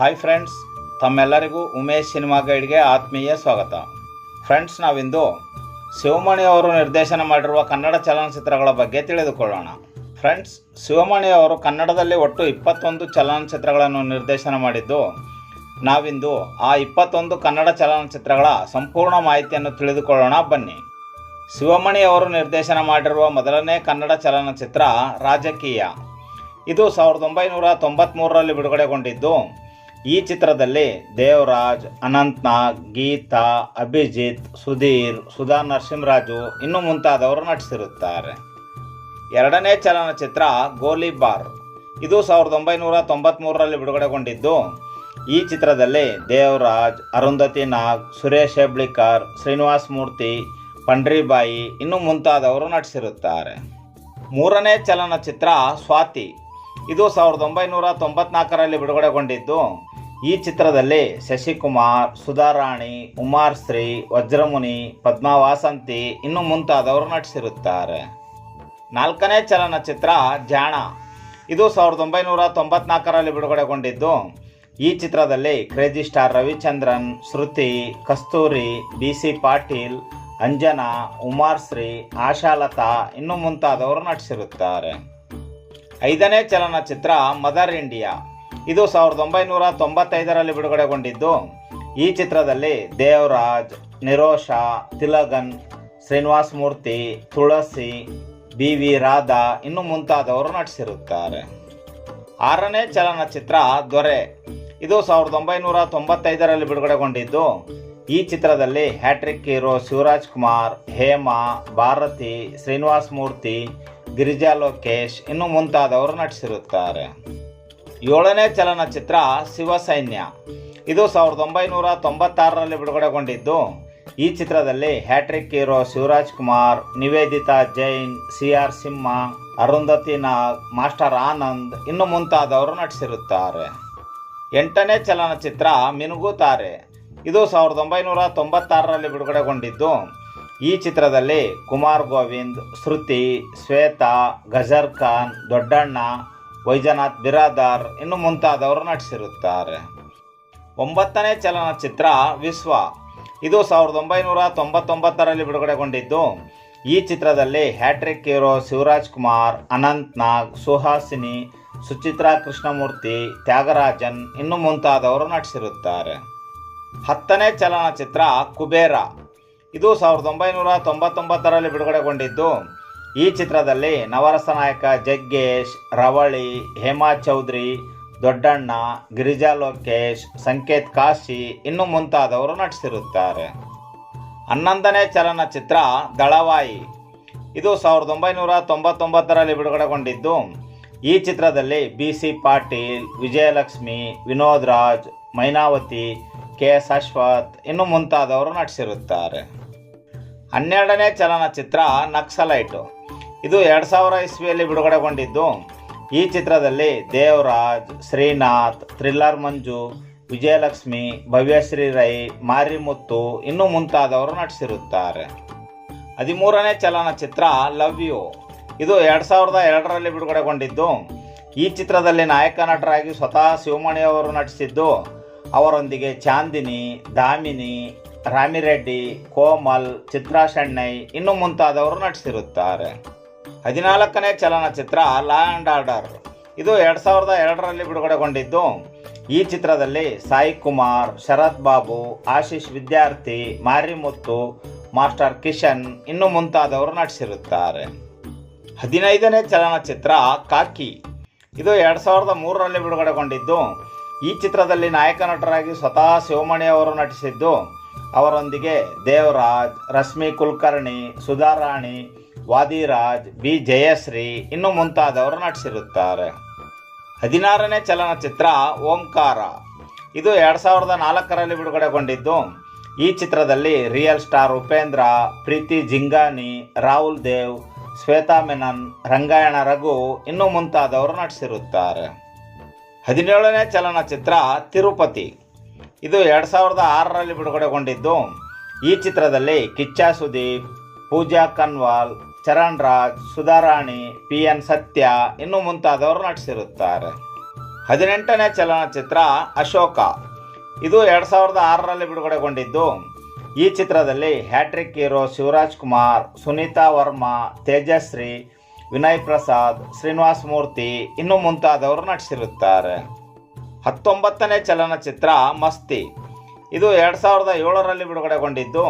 Hi friends ತಮ್ಮೆಲ್ಲರಿಗೂ Umesh cinema ಗೈಡ್ಗೆ ಆತ್ಮೀಯ ಸ್ವಾಗತ. ಫ್ರೆಂಡ್ಸ್ ನಾವಿಂದು ಶಿವಮಣಿ ಅವರು ನಿರ್ದೇಶನ ಮಾಡಿರುವ ಕನ್ನಡ ಚಲನಚಿತ್ರಗಳ ಬಗ್ಗೆ ತಿಳಿದುಕೊಳ್ಳೋಣ. ಫ್ರೆಂಡ್ಸ್ ಶಿವಮಣಿ ಅವರು ಕನ್ನಡದಲ್ಲಿ ಒಟ್ಟು ಇಪ್ಪತ್ತೊಂದು ಚಲನಚಿತ್ರಗಳನ್ನು ನಿರ್ದೇಶನ ಮಾಡಿದ್ದು, ನಾವಿಂದು ಆ ಇಪ್ಪತ್ತೊಂದು ಕನ್ನಡ ಚಲನಚಿತ್ರಗಳ ಸಂಪೂರ್ಣ ಮಾಹಿತಿಯನ್ನು ತಿಳಿದುಕೊಳ್ಳೋಣ, ಬನ್ನಿ. ಶಿವಮಣಿ ಅವರು ನಿರ್ದೇಶನ ಮಾಡಿರುವ ಮೊದಲನೇ ಕನ್ನಡ ಚಲನಚಿತ್ರ ರಾಜಕೀಯ. ಇದು ಸಾವಿರದ ಒಂಬೈನೂರ ತೊಂಬತ್ತ್ಮೂರರಲ್ಲಿ ಬಿಡುಗಡೆಗೊಂಡಿದ್ದು ಈ ಚಿತ್ರದಲ್ಲಿ ದೇವರಾಜ್, ಅನಂತ್ನಾಗ್, ಗೀತಾ, ಅಭಿಜಿತ್, ಸುಧೀರ್, ಸುಧಾ ನರಸಿಂಹರಾಜು ಇನ್ನು ಮುಂತಾದವರು ನಟಿಸಿರುತ್ತಾರೆ. ಎರಡನೇ ಚಲನಚಿತ್ರ ಗೋಲಿಬಾರ್. ಇದು ಸಾವಿರದ ಒಂಬೈನೂರ ತೊಂಬತ್ತ್ಮೂರರಲ್ಲಿ ಬಿಡುಗಡೆಗೊಂಡಿದ್ದು, ಈ ಚಿತ್ರದಲ್ಲಿ ದೇವರಾಜ್, ಅರುಂಧತಿ ನಾಗ್, ಸುರೇಶ್ ಹೆಬ್ಳಿಕರ್, ಶ್ರೀನಿವಾಸ್ ಮೂರ್ತಿ, ಪಂಡ್ರಿಬಾಯಿ ಇನ್ನು ಮುಂತಾದವರು ನಟಿಸಿರುತ್ತಾರೆ. ಮೂರನೇ ಚಲನಚಿತ್ರ ಸ್ವಾತಿ. ಇದು ಸಾವಿರದ ಒಂಬೈನೂರ ತೊಂಬತ್ನಾಲ್ಕರಲ್ಲಿ ಬಿಡುಗಡೆಗೊಂಡಿದ್ದು ಈ ಚಿತ್ರದಲ್ಲಿ ಶಶಿಕುಮಾರ್, ಸುಧಾರಾಣಿ ಶ್ರೀ, ವಜ್ರಮುನಿ ಪದ್ಮಾ ವಾಸಂತಿ ಇನ್ನು ಮುಂತಾದವರು ನಟಿಸಿರುತ್ತಾರೆ. ನಾಲ್ಕನೇ ಚಲನಚಿತ್ರ ಜಾಣ. ಇದು ಸಾವಿರದ ಒಂಬೈನೂರ ತೊಂಬತ್ನಾಲ್ಕರಲ್ಲಿ ಬಿಡುಗಡೆಗೊಂಡಿದ್ದು, ಈ ಚಿತ್ರದಲ್ಲಿ crazy star Ravichandran, Shruti, Kasturi, B C Patil, Anjana, Umashree, Ashalatha ಇನ್ನು ಮುಂತಾದವರು ನಟಿಸಿರುತ್ತಾರೆ. ಐದನೇ ಚಲನಚಿತ್ರ ಮದರ್ ಇಂಡಿಯಾ. ಇದು ಸಾವಿರದ ಒಂಬೈನೂರ ತೊಂಬತ್ತೈದರಲ್ಲಿ ಬಿಡುಗಡೆಗೊಂಡಿದ್ದು. ಈ ಚಿತ್ರದಲ್ಲಿ ದೇವರಾಜ್, ನಿರೋಷಾ, ತಿಲಗನ್, ಶ್ರೀನಿವಾಸ್ ಮೂರ್ತಿ, ತುಳಸಿ ಬಿ ವಿ ರಾಧಾ ಇನ್ನು ಮುಂತಾದವರು ನಟಿಸಿರುತ್ತಾರೆ. ಆರನೇ ಚಲನಚಿತ್ರ ದೊರೆ. ಇದು ಸಾವಿರದ ಒಂಬೈನೂರ ತೊಂಬತ್ತೈದರಲ್ಲಿ ಬಿಡುಗಡೆಗೊಂಡಿದ್ದು. ಈ ಚಿತ್ರದಲ್ಲಿ hat trick hero Shivaraj Kumar, Hema, Bharathi, Srinivas Murthy, Girija Lokesh ಇನ್ನು ಮುಂತಾದವರು ನಟಿಸಿರುತ್ತಾರೆ. ಏಳನೇ ಚಲನಚಿತ್ರ ಶಿವಸೈನ್ಯ. ಇದು ಸಾವಿರದ ಒಂಬೈನೂರ ತೊಂಬತ್ತಾರರಲ್ಲಿ ಬಿಡುಗಡೆಗೊಂಡಿದ್ದು. ಈ ಚಿತ್ರದಲ್ಲಿ hat trick hero Shivaraj Kumar, Nivedita Jain C R Simha, Arundhati Nag, master Anand ಇನ್ನು ಮುಂತಾದವರು ನಟಿಸಿರುತ್ತಾರೆ. ಎಂಟನೇ ಚಲನಚಿತ್ರ ಮಿನುಗುತಾರೆ ಇದು ಸಾವಿರದ ಒಂಬೈನೂರ ತೊಂಬತ್ತಾರರಲ್ಲಿ ಬಿಡುಗಡೆಗೊಂಡಿದ್ದು. ಈ ಚಿತ್ರದಲ್ಲಿ ಕುಮಾರ್ ಗೋವಿಂದ್, ಶ್ರುತಿ, ಶ್ವೇತಾ, ಗಜರ್ ಖಾನ್, ದೊಡ್ಡಣ್ಣ ವೈಜನಾಥ್ ಬಿರಾದಾರ್ ಇನ್ನು ಮುಂತಾದವರು ನಟಿಸಿರುತ್ತಾರೆ. ಒಂಬತ್ತನೇ ಚಲನಚಿತ್ರ ವಿಶ್ವ. ಇದು ಸಾವಿರದ ಒಂಬೈನೂರ ತೊಂಬತ್ತೊಂಬತ್ತರಲ್ಲಿ ಬಿಡುಗಡೆಗೊಂಡಿದ್ದು. ಈ ಚಿತ್ರದಲ್ಲಿ hat trick hero Shivaraj Kumar, Anant Nag, Suhasini, Suchitra Krishnamurthy, Tyagarajan ಇನ್ನು ಮುಂತಾದವರು ನಟಿಸಿರುತ್ತಾರೆ. ಹತ್ತನೇ ಚಲನಚಿತ್ರ ಕುಬೇರ. ಇದು ಸಾವಿರದ ಒಂಬೈನೂರ ತೊಂಬತ್ತೊಂಬತ್ತರಲ್ಲಿ ಬಿಡುಗಡೆಗೊಂಡಿದ್ದು. ಈ ಚಿತ್ರದಲ್ಲಿ ನವರಸ ನಾಯಕ ಜಗ್ಗೇಶ್, ರವಳಿ, ಹೇಮಾ ಚೌಧರಿ, ದೊಡ್ಡಣ್ಣ, ಗಿರಿಜಾ ಲೋಕೇಶ್, ಸಂಕೇತ್ ಕಾಶಿ ಇನ್ನು ಮುಂತಾದವರು ನಟಿಸಿರುತ್ತಾರೆ. ಹನ್ನೊಂದನೇ ಚಲನಚಿತ್ರ ದಳವಾಯಿ. ಇದು ಸಾವಿರದ ಒಂಬೈನೂರ ತೊಂಬತ್ತೊಂಬತ್ತರಲ್ಲಿ ಬಿಡುಗಡೆಗೊಂಡಿದ್ದು, ಈ ಚಿತ್ರದಲ್ಲಿ B C Patil, Vijayalakshmi, Vinod Raj, Mynavathi, K S Ashwath ಇನ್ನು ಮುಂತಾದವರು ನಟಿಸಿರುತ್ತಾರೆ. ಹನ್ನೆರಡನೇ ಚಲನಚಿತ್ರ ನಕ್ಸಲೈಟು. ಇದು ಎರಡು ಸಾವಿರ ಇಸ್ವಿಯಲ್ಲಿ ಬಿಡುಗಡೆಗೊಂಡಿದ್ದು. ಈ ಚಿತ್ರದಲ್ಲಿ ದೇವರಾಜ್, ಶ್ರೀನಾಥ್, ಥ್ರಿಲ್ಲರ್ ಮಂಜು, ವಿಜಯಲಕ್ಷ್ಮಿ ಭವ್ಯಶ್ರೀ ರೈ ಮಾರಿಮುತ್ತು ಇನ್ನೂ ಮುಂತಾದವರು ನಟಿಸಿರುತ್ತಾರೆ. ಹದಿಮೂರನೇ ಚಲನಚಿತ್ರ ಲವ್ ಯು. ಇದು ಎರಡು ಸಾವಿರದ ಎರಡರಲ್ಲಿ ಬಿಡುಗಡೆಗೊಂಡಿದ್ದು. ಈ ಚಿತ್ರದಲ್ಲಿ ನಾಯಕ ನಟರಾಗಿ ಸ್ವತಃ ಶಿವಮಣಿ ಅವರು ನಟಿಸಿದ್ದು. ಅವರೊಂದಿಗೆ ಚಾಂದಿನಿ, ದಾಮಿನಿ ರಾಮಿರೆಡ್ಡಿ ಕೋಮಲ್, ಚಿತ್ರಾ ಶೆಣ್ಣೈ ಇನ್ನು ಮುಂತಾದವರು ನಟಿಸಿರುತ್ತಾರೆ. ಹದಿನಾಲ್ಕನೇ ಚಲನಚಿತ್ರ ಲಾ ಆ್ಯಂಡ್ ಆರ್ಡರ್. ಇದು ಎರಡು ಸಾವಿರದ ಎರಡರಲ್ಲಿ ಬಿಡುಗಡೆಗೊಂಡಿದ್ದು. ಈ ಚಿತ್ರದಲ್ಲಿ ಸಾಯಿ ಕುಮಾರ್, ಶರತ್ ಬಾಬು, ಆಶೀಶ್ ವಿದ್ಯಾರ್ಥಿ ಮಾರಿಮುತ್ತು ಮಾಸ್ಟರ್ ಕಿಶನ್ ಇನ್ನು ಮುಂತಾದವರು ನಟಿಸಿರುತ್ತಾರೆ. ಹದಿನೈದನೇ ಚಲನಚಿತ್ರ ಕಾಕಿ. ಇದು ಎರಡು ಸಾವಿರದ ಮೂರರಲ್ಲಿ ಬಿಡುಗಡೆಗೊಂಡಿದ್ದು. ಈ ಚಿತ್ರದಲ್ಲಿ ನಾಯಕ ನಟರಾಗಿ ಸ್ವತಃ ಶಿವಮಣಿ ಅವರು ನಟಿಸಿದ್ದು. ಅವರೊಂದಿಗೆ ದೇವರಾಜ್, ರಶ್ಮಿ ಕುಲಕರ್ಣಿ, ಸುಧಾರಾಣಿ, ವಾದಿರಾಜ್, ಬಿ. ಜಯಶ್ರೀ ಇನ್ನು ಮುಂತಾದವರು ನಟಿಸಿರುತ್ತಾರೆ. ಹದಿನಾರನೇ ಚಲನಚಿತ್ರ ಓಂಕಾರ. ಇದು ಎರಡು ಸಾವಿರದ ನಾಲ್ಕರಲ್ಲಿ ಬಿಡುಗಡೆಗೊಂಡಿದ್ದು. ಈ ಚಿತ್ರದಲ್ಲಿ ರಿಯಲ್ ಸ್ಟಾರ್ ಉಪೇಂದ್ರ, ಪ್ರೀತಿ ಜಿಂಗಾನಿ, ರಾಹುಲ್ ದೇವ್, ಶ್ವೇತಾ ಮೆನನ್, ರಂಗಾಯಣ ರಘು ಇನ್ನು ಮುಂತಾದವರು ನಟಿಸಿರುತ್ತಾರೆ. ಹದಿನೇಳನೇ ಚಲನಚಿತ್ರ ತಿರುಪತಿ. ಇದು ಎರಡು ಸಾವಿರದ ಆರರಲ್ಲಿ ಬಿಡುಗಡೆಗೊಂಡಿದ್ದು. ಈ ಚಿತ್ರದಲ್ಲಿ ಕಿಚ್ಚ ಸುದೀಪ್, ಪೂಜಾ ಕನ್ವಾಲ್, ಚರಣ್ ರಾಜ್, ಸುಧಾರಾಣಿ ಪಿ ಎನ್ ಸತ್ಯ ಇನ್ನು ಮುಂತಾದವರು ನಟಿಸಿರುತ್ತಾರೆ. ಹದಿನೆಂಟನೇ ಚಲನಚಿತ್ರ ಅಶೋಕ. ಇದು ಎರಡು ಸಾವಿರದ ಆರರಲ್ಲಿ ಬಿಡುಗಡೆಗೊಂಡಿದ್ದು. ಈ ಚಿತ್ರದಲ್ಲಿ hat trick hero Shivaraj Kumar, Sunitha Varma, Tejashree, Vinay Prasad, Srinivas Murthy ಇನ್ನೂ ಮುಂತಾದವರು ನಟಿಸಿರುತ್ತಾರೆ. ಹತ್ತೊಂಬತ್ತನೇ ಚಲನಚಿತ್ರ ಮಸ್ತಿ. ಇದು ಎರಡು ಸಾವಿರದ ಏಳರಲ್ಲಿ ಬಿಡುಗಡೆಗೊಂಡಿದ್ದು.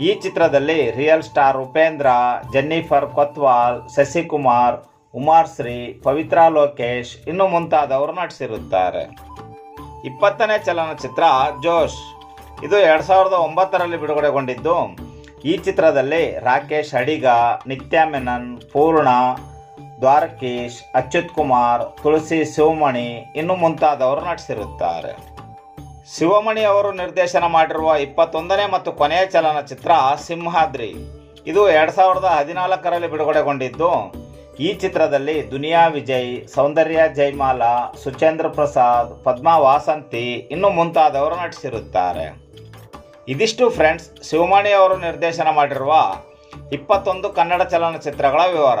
ಈ ಚಿತ್ರದಲ್ಲಿ real star Upendra, Jennifer Kotwal, Shashikumar Umashree Pavithra Lokesh ಇನ್ನು ಮುಂತಾದವರು ನಟಿಸಿರುತ್ತಾರೆ. ಇಪ್ಪತ್ತನೇ ಚಲನಚಿತ್ರ ಜೋಶ್. ಇದು ಎರಡು ಸಾವಿರದ ಒಂಬತ್ತರಲ್ಲಿ ಬಿಡುಗಡೆಗೊಂಡಿದ್ದು. ಈ ಚಿತ್ರದಲ್ಲಿ ರಾಕೇಶ್ ಅಡಿಗ, ನಿತ್ಯಾ ಮೆನನ್, ಪೂರ್ಣ ದ್ವಾರಕೀಶ್, ಅಚ್ಯುತ್ ಕುಮಾರ್, ತುಳಸಿ ಶಿವಮಣಿ ಇನ್ನು ಮುಂತಾದವರು ನಟಿಸಿರುತ್ತಾರೆ. ಶಿವಮಣಿ ಅವರು ನಿರ್ದೇಶನ ಮಾಡಿರುವ ಇಪ್ಪತ್ತೊಂದನೇ ಮತ್ತು ಕೊನೆಯ ಚಲನಚಿತ್ರ ಸಿಂಹಾದ್ರಿ. ಇದು ಎರಡು ಸಾವಿರದ ಹದಿನಾಲ್ಕರಲ್ಲಿ ಬಿಡುಗಡೆಗೊಂಡಿದ್ದು. ಈ ಚಿತ್ರದಲ್ಲಿ ದುನಿಯಾ ವಿಜಯ್, ಸೌಂದರ್ಯ ಜೈಮಾಲಾ ಸುಚೇಂದ್ರ ಪ್ರಸಾದ್, ಪದ್ಮಾ ವಾಸಂತಿ ಇನ್ನು ಮುಂತಾದವರು ನಟಿಸಿರುತ್ತಾರೆ. ಇದಿಷ್ಟು ಫ್ರೆಂಡ್ಸ್, ಶಿವಮಣಿ ಅವರು ನಿರ್ದೇಶನ ಮಾಡಿರುವ ಇಪ್ಪತ್ತೊಂದು ಕನ್ನಡ ಚಲನಚಿತ್ರಗಳ ವಿವರ.